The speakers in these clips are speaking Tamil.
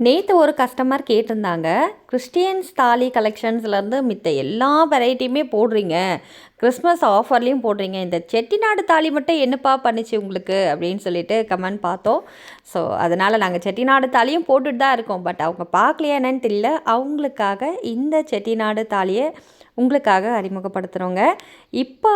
நேற்று ஒரு கஸ்டமர் கேட்டிருந்தாங்க கிறிஸ்டியன்ஸ் தாலி கலெக்ஷன்ஸ்லேருந்து மித்த எல்லா வெரைட்டியுமே போடுறீங்க. கிறிஸ்மஸ் ஆஃபர்லேயும் போடுறீங்க. இந்த செட்டிநாடு தாலி மட்டும் என்னப்பா பண்ணுச்சு உங்களுக்கு? அப்படின்னு சொல்லிட்டு கமெண்ட் பார்த்தோம். ஸோ அதனால் நாங்கள் செட்டிநாடு தாலியும் போட்டுட்டு தான் இருக்கோம். பட் அவங்க பார்க்கலையா என்னன்னு தெரியல. அவங்களுக்காக இந்த செட்டிநாடு தாலியை உங்களுக்காக அறிமுகப்படுத்துகிறோங்க இப்போ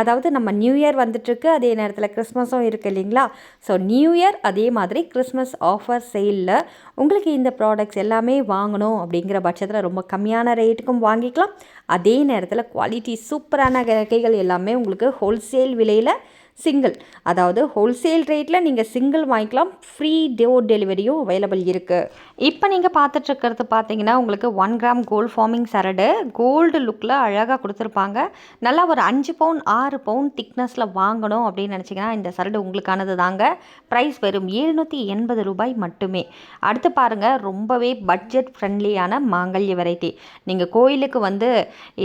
அதாவது நம்ம நியூ இயர் வந்துட்டுருக்கு அதே நேரத்தில் கிறிஸ்மஸும் இருக்குது இல்லைங்களா? ஸோ நியூ இயர் அதே மாதிரி கிறிஸ்மஸ் ஆஃபர் சேலில் உங்களுக்கு இந்த ப்ராடக்ட்ஸ் எல்லாமே வாங்கணும் அப்படிங்கிற பட்சத்தில் ரொம்ப கம்மியான ரேட்டுக்கும் வாங்கிக்கலாம். அதே நேரத்தில் குவாலிட்டி சூப்பரான நகைகள் எல்லாமே உங்களுக்கு ஹோல்சேல் விலையில் சிங்கிள் அதாவது ஹோல்சேல் ரேட்டில் நீங்கள் சிங்கிள் வாங்கிக்கலாம் ஃப்ரீ டோர் டெலிவரியும் அவைலபிள் இருக்குது இப்போ நீங்கள் பார்த்துட்ருக்கிறது பார்த்தீங்கன்னா உங்களுக்கு ஒன் கிராம் கோல்ட் ஃபார்மிங் சரடு கோல்டு லுக்கில் அழகாக கொடுத்துருப்பாங்க. நல்லா ஒரு அஞ்சு பவுன் ஆறு பவுன் திக்னஸில் வாங்கணும் அப்படின்னு நினச்சிங்கன்னா இந்த சரடு உங்களுக்கானது தாங்க. ப்ரைஸ் வெறும் எழுநூற்றி எண்பது ரூபாய் மட்டுமே. அடுத்து பாருங்கள் ரொம்பவே பட்ஜெட் ஃப்ரெண்ட்லியான மாங்கல்ய வெரைட்டி நீங்கள் கோயிலுக்கு வந்து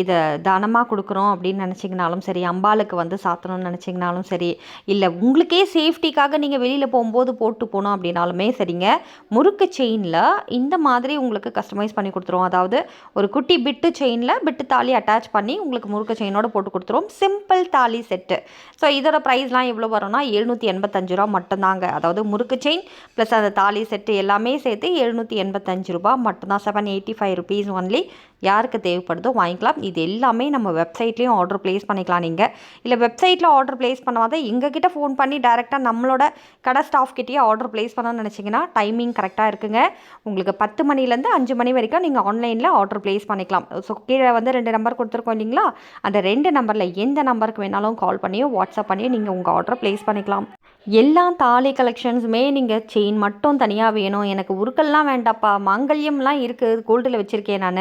இதை தானமாக கொடுக்குறோம் அப்படின்னு நினச்சிங்கனாலும் சரி அம்பாளுக்கு வந்து சாத்தணும்னு நினச்சிங்கனாலும் சரி சரி. இல்லை உங்களுக்கே சேஃப்டிக்காக நீங்கள் வெளியில் போகும்போது போட்டு போகணும் அப்படின்னாலுமே சரிங்க. முறுக்கு செயினில் இந்த மாதிரி உங்களுக்கு கஸ்டமைஸ் பண்ணி கொடுத்துருவோம். அதாவது ஒரு குட்டி பிட்டு செயினில் பிட்டு தாலி அட்டாச் பண்ணி உங்களுக்கு முறுக்கு செயினோட போட்டு கொடுத்துருவோம். சிம்பிள் தாலி செட்டு ஸோ இதோட ப்ரைஸ்லாம் எவ்வளோ வரும்னா எழுநூற்றி எண்பத்தஞ்சு ரூபா மட்டும்தாங்க. அதாவது முறுக்கு செயின் ப்ளஸ் அந்த தாலி செட்டு எல்லாமே சேர்த்து எழுநூற்றி எண்பத்தஞ்சு ரூபா மட்டும்தான். Seven eighty five rupees only யாருக்கு தேவைப்படுதோ வாங்கிக்கலாம். இது எல்லாமே நம்ம வெப்சைட்லேயும் ஆர்டர் ப்ளேஸ் பண்ணிக்கலாம் நீங்கள் இல்லை வெப்சைட்டில் ஆர்டர் ப்ளேஸ் பண்ணாத எங்ககிட்ட ஃபோன் பண்ணி டேரெக்டாக நம்மளோட கடை ஸ்டாஃப் கிட்டேயே ஆர்டர் ப்ளேஸ் பண்ணணும்னு நினச்சிங்கன்னா டைமிங் கரெக்டாக இருக்குங்க. உங்களுக்கு பத்து மணிலேருந்து அஞ்சு மணி வரைக்கும் நீங்கள் ஆன்லைனில் ஆர்டர் ப்ளேஸ் பண்ணிக்கலாம். ஸோ கீழே வந்து ரெண்டு நம்பர் கொடுத்துருக்கோம் இல்லைங்களா? அந்த ரெண்டு நம்பரில் எந்த நம்பருக்கு வேணாலும் கால் பண்ணியோ வாட்ஸ்அப் பண்ணியோ நீங்கள் உங்கள் ஆர்டர் ப்ளேஸ் பண்ணிக்கலாம். எல்லா தாலி கலெக்ஷன்ஸுமே நீங்கள் செயின் மட்டும் தனியாக வேணும். எனக்கு உருக்கள்லாம் வேண்டாப்பா. மாங்கல்யம்லாம் இருக்குது கோல்டில் வச்சுருக்கேன் நான்.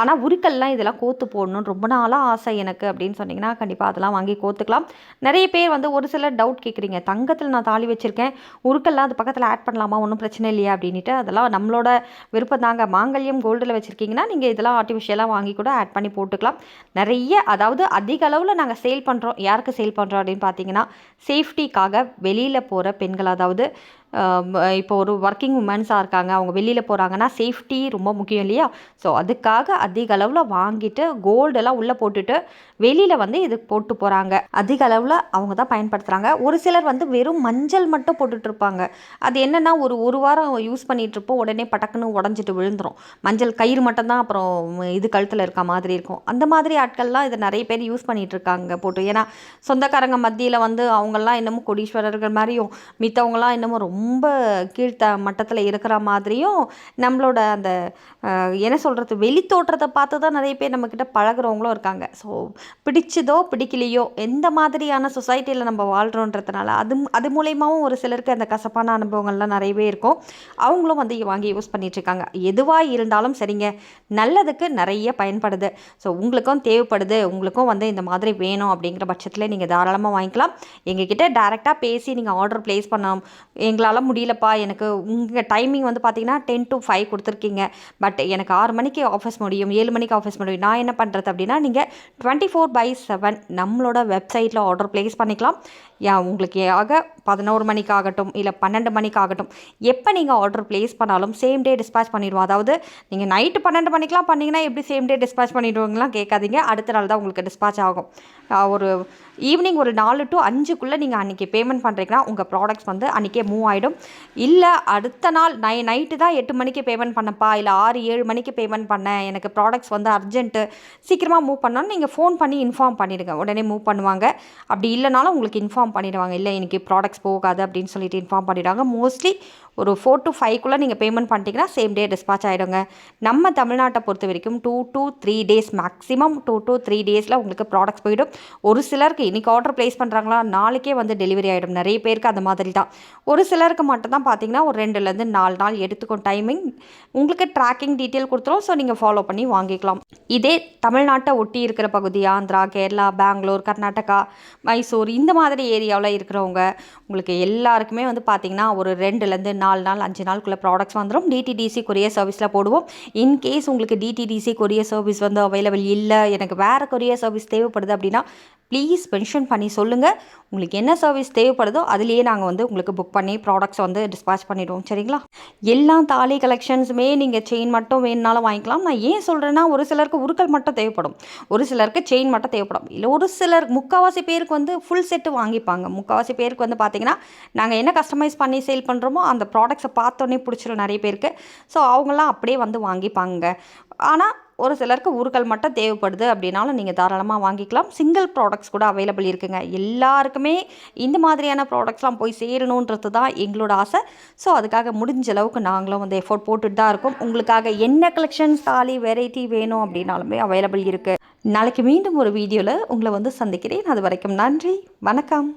ஆனால் உருக்கள்லாம் இதெல்லாம் கோத்து போடணும்னு ரொம்ப நாளாக ஆசை எனக்கு அப்படின்னு சொன்னிங்கன்னா கண்டிப்பாக அதெல்லாம் வாங்கி கோத்துக்கலாம். நிறைய பேர் வந்து ஒரு சில டவுட் கேட்குறீங்க தங்கத்தில் நான் தாலி வச்சுருக்கேன். உருக்கள்லாம் அது பக்கத்தில் ஆட் பண்ணலாமா? ஒன்றும் பிரச்சனை இல்லையா? அப்படின்ட்டு அதெல்லாம் நம்மளோட விருப்பம் தாங்க. மாங்கல்யம் கோல்டில் வச்சுருக்கீங்கன்னா நீங்கள் இதெல்லாம் ஆர்டிஃபிஷியலாக வாங்கி கூட ஆட் பண்ணி போட்டுக்கலாம். நிறைய அதாவது அதிக அளவில் நாங்கள் சேல் பண்ணுறோம் யாருக்கு சேல் பண்ணுறோம் அப்படின்னு பார்த்தீங்கன்னா சேஃப்டிக்காக வெளியில் போகிற பெண்கள் அதாவது இப்போ ஒரு ஒர்க்கிங் உமன்ஸாக இருக்காங்க அவங்க வெளியில் போகிறாங்கன்னா சேஃப்டி ரொம்ப முக்கியம் இல்லையா? ஸோ அதுக்காக அதிக அளவில் வாங்கிட்டு கோல்டெல்லாம் உள்ளே போட்டுட்டு வெளியில் வந்து இது போட்டு போகிறாங்க அதிக அளவில் அவங்க தான் பயன்படுத்துகிறாங்க ஒரு சிலர் வந்து வெறும் மஞ்சள் மட்டும் போட்டுட்டு இருப்பாங்க. அது என்னென்னா ஒரு ஒரு வாரம் யூஸ் பண்ணிகிட்டு இருப்போம் உடனே பட்டக்குன்னு உடஞ்சிட்டு விழுந்துரும். மஞ்சள் கயிறு மட்டும்தான் அப்புறம் இது கழுத்தில் இருக்க மாதிரி இருக்கும். அந்த மாதிரி ஆட்கள்லாம் இதை நிறைய பேர் யூஸ் பண்ணிகிட்டு இருக்காங்க போட்டு. ஏன்னா சொந்தக்காரங்க மத்தியில் வந்து அவங்கெல்லாம் இன்னமும் கோடீஸ்வரர்கள் மாதிரியும் மித்தவங்களாம் இன்னமும் ரொம்ப ரொம்ப கீழ்த்த மட்டத்தில் இருக்கிற மாதிரியும் நம்மளோட அந்த என்ன சொல்கிறது வெளி தோற்றத்தை பார்த்து தான் நிறைய பேர் நம்மக்கிட்ட பழகுறவங்களும் இருக்காங்க. ஸோ பிடிச்சதோ பிடிக்கலையோ எந்த மாதிரியான சொசைட்டியில் நம்ம வாழ்கிறோன்றதுனால அது அது மூலயமாவும் ஒரு சிலருக்கு அந்த கசப்பான அனுபவங்கள்லாம் நிறையவே இருக்கும். அவங்களும் வந்து வாங்கி யூஸ் பண்ணிகிட்ருக்காங்க எதுவாக இருந்தாலும் சரிங்க நல்லதுக்கு நிறைய பயன்படுது. ஸோ உங்களுக்கும் தேவைப்படுது உங்களுக்கும் வந்து இந்த மாதிரி வேணும் அப்படிங்கிற பட்சத்தில் நீங்கள் தாராளமாக வாங்கிக்கலாம். எங்ககிட்ட டேரெக்டாக பேசி நீங்கள் ஆர்டர் ப்ளேஸ் பண்ண எங்களால் முடியலப்பா. எனக்கு உங்கள் டைமிங் வந்து பார்த்தீங்கன்னா டென் டு ஃபைவ் கொடுத்துருக்கீங்க. பட் எனக்கு ஆறு மணிக்கு ஆஃபீஸ் முடியும் ஏழு மணிக்கு ஆஃபீஸ் முடியும். நான் என்ன பண்ணுறது அப்படின்னா நீங்கள் டுவெண்ட்டி ஃபோர் பை செவன் நம்மளோட வெப்சைட்டில் ஆர்டர் ப்ளேஸ் பண்ணிக்கலாம். யா உங்களுக்கு ஆக பதினோரு மணிக்கு ஆகட்டும் இல்லை பன்னெண்டு மணிக்கு ஆகட்டும் எப்போ நீங்கள் ஆர்டர் ப்ளேஸ் பண்ணாலும் சேம் டே டிஸ்பேச் பண்ணிடுவோம். அதாவது நீங்கள் நைட்டு பன்னெண்டு மணிக்கெலாம் பண்ணிங்கன்னா எப்படி சேம் டே டிஸ்பேச் பண்ணிடுவாங்கலாம் கேட்காதீங்க. அடுத்த நாள் தான் உங்களுக்கு டிஸ்பேச் ஆகும். ஒரு ஈவினிங் ஒரு நாலு டு அஞ்சுக்குள்ளே நீங்கள் அன்றைக்கி பேமெண்ட் பண்ணுறீங்கன்னா உங்கள் ப்ராடக்ட்ஸ் வந்து அன்றைக்கே மூவ் ஆகிடும் இல்லை அடுத்த நாள் நை நைட்டு தான் எட்டு மணிக்கு பேமெண்ட் பண்ணப்பா இல்லை ஆறு ஏழு மணிக்கு பேமெண்ட் பண்ணேன் எனக்கு ப்ராடக்ட்ஸ் வந்து அர்ஜென்ட்டு சீக்கிரமாக மூவ் பண்ணணும்னு நீங்கள் ஃபோன் பண்ணி இன்ஃபார்ம் பண்ணிடுங்க. உடனே மூவ் பண்ணுவாங்க. அப்படி இல்லைனாலும் உங்களுக்கு இன்ஃபார்ம் பண்ணிடுவாங்க. இல்லை இன்றைக்கி ப்ராடக்ட்ஸ் போகாது அப்படின்னு சொல்லிட்டு இன்ஃபார்ம் பண்ணிடுவாங்க. மோஸ்ட்லி ஒரு ஃபோர் டு ஃபைவ்க்குள்ளே நீங்கள் பேமெண்ட் பண்ணிட்டீங்கன்னா சேம் டே டிஸ்பாச் ஆகிடுங்க நம்ம தமிழ்நாட்டை பொறுத்த வரைக்கும் two two three days maximum two two three டேஸில் உங்களுக்கு ப்ராடக்ட்ஸ் போயிடும். ஒரு சிலருக்கு இன்றைக்கி ஆர்டர் ப்ளேஸ் பண்ணுறாங்களா நாளைக்கே வந்து டெலிவரி ஆகிடும் நிறைய பேருக்கு அந்த மாதிரி தான். ஒரு சிலருக்கு மட்டும்தான் பார்த்தீங்கன்னா ஒரு ரெண்டுலேருந்து நாலு நாள் எடுத்துக்கும் டைமிங் உங்களுக்கு ட்ராக்கிங் டீட்டெயில் கொடுத்துரும். ஸோ நீங்கள் ஃபாலோ பண்ணி வாங்கிக்கலாம். இதே தமிழ்நாட்டை ஒட்டி இருக்கிற பகுதி ஆந்திரா கேரளா பெங்களூர் கர்நாடகா மைசூர் இந்த மாதிரி ஏரியாவில் இருக்கிறவங்க உங்களுக்கு எல்லாருக்குமே வந்து பார்த்தீங்கன்னா ஒரு ரெண்டுலேருந்து நாலு நாள் அஞ்சு நாளுக்குள்ளே ப்ராடக்ட்ஸ் வந்துடும் டிடிடிசி கொரியர் சர்வீஸில் போடுவோம். இன்கேஸ் உங்களுக்கு டிடிடிசி கொரியர் சர்வீஸ் வந்து அவைலபிள் இல்லை எனக்கு வேறு கொரியர் சர்வீஸ் தேவைப்படுது அப்படின்னா ப்ளீஸ் மென்ஷன் பண்ணி சொல்லுங்கள் உங்களுக்கு என்ன சர்வீஸ் தேவைப்படுதோ அதுலேயே நாங்கள் வந்து உங்களுக்கு புக் பண்ணி ப்ராடக்ட்ஸ் வந்து டிஸ்பேச் பண்ணிவிடுவோம் சரிங்களா? எல்லா தாலி கலெக்ஷன்ஸுமே நீங்கள் செயின் மட்டும் வேணுனாலும் வாங்கிக்கலாம். நான் ஏன் சொல்கிறேன்னா ஒரு சிலருக்கு உருக்கள் மட்டும் தேவைப்படும். ஒரு சிலருக்கு செயின் மட்டும் தேவைப்படும். இல்லை ஒரு சிலர் முக்கால்வாசி பேருக்கு வந்து ஃபுல் செட்டு வாங்கிப்பாங்க. முக்கால்வாசி பேருக்கு வந்து பார்த்திங்கன்னா நாங்கள் என்ன கஸ்டமைஸ் பண்ணி சேல் பண்ணுறோமோ அந்த ப்ராடக்ட்ஸை பார்த்தோன்னே பிடிச்சிரும் நிறைய பேருக்கு. ஸோ அவங்களாம் அப்படியே வந்து வாங்கிப்பாங்க ஆனால் ஒரு சிலருக்கு ஊர்கள் மட்டும் தேவைப்படுது அப்படின்னாலும் நீங்கள் தாராளமாக வாங்கிக்கலாம். சிங்கிள் ப்ராடக்ட்ஸ் கூட அவைலபிள் இருக்குங்க. எல்லாருக்குமே இந்த மாதிரியான ப்ராடக்ட்ஸ்லாம் போய் சேரணுன்றது தான் எங்களோட ஆசை. ஸோ அதுக்காக முடிஞ்ச அளவுக்கு நாங்களும் வந்து எஃபோர்ட் போட்டுட்டு தான் இருக்கோம். உங்களுக்காக என்ன கலெக்ஷன்ஸ் தாலி வெரைட்டி வேணும் அப்படின்னாலுமே அவைலபிள் இருக்குது நாளைக்கு மீண்டும் ஒரு வீடியோவில் உங்களை வந்து சந்திக்கிறேன். அது வரைக்கும் நன்றி. வணக்கம்.